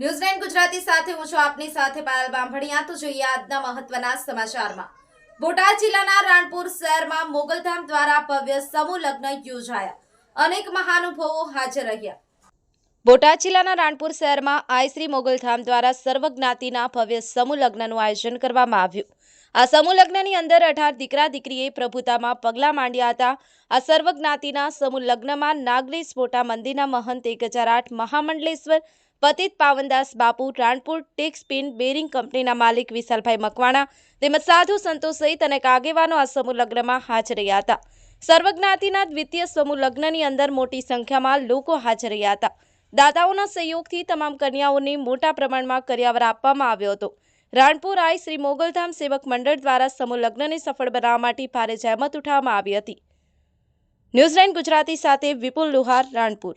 ન્યૂઝલેન્ડ ગુજરાતી સાથે હું છું આપની સાથે પાયલ બાંભણિયા. તો જોઈએ આજના મહત્વના સમાચારમાં. બોટાદ જિલ્લાના રાણપુર શહેરમાં મોગલધામ દ્વારા ભવ્ય સમૂહ લગ્ન યોજાયા. અનેક મહાનુભાવો હાજર રહ્યા. બોટાદ જિલ્લાના રાણપુર શહેરમાં આયશ્રી મોગલધામ દ્વારા સર્વ જ્ઞાતિના ભવ્ય સમૂહ લગ્નનું આયોજન કરવામાં આવ્યું. આ સમૂહ લગ્નની અંદર અઢાર દીકરા દીકરીએ પ્રભુતામાં પગલાં માંડ્યા હતા. આ સર્વ જ્ઞાતિના સમૂહ લગ્નમાં નાગલેશ મોટા મંદિરના મહંત એક હજાર આઠ મહામંડલેશ્વર, પતિત પાવનદાસ બાપુ, રાણપુર ટેક્સપિન બેરિંગ કંપનીના માલિક વિશાલભાઈ મકવાણા તેમજ સાધુ સંતો સહિત અનેક આગેવાનો આ સમૂહ લગ્નમાં હાજર રહ્યા હતા. સર્વજ્ઞાતિના દ્વિતીય સમૂહ લગ્નની અંદર મોટી સંખ્યામાં લોકો હાજર રહ્યા હતા. દાતાઓના સહયોગથી તમામ કન્યાઓને મોટા પ્રમાણમાં કર્યાવર આપવામાં આવ્યો હતો. રાણપુર આઈ શ્રી મોગલધામ સેવક મંડળ દ્વારા સમૂહ લગ્નને સફળ બનાવવા માટે ભારે જહેમત ઉઠાવવામાં આવી હતી. ન્યૂઝલેન્ડ ગુજરાતી સાથે વિપુલ લુહાર, રાણપુર.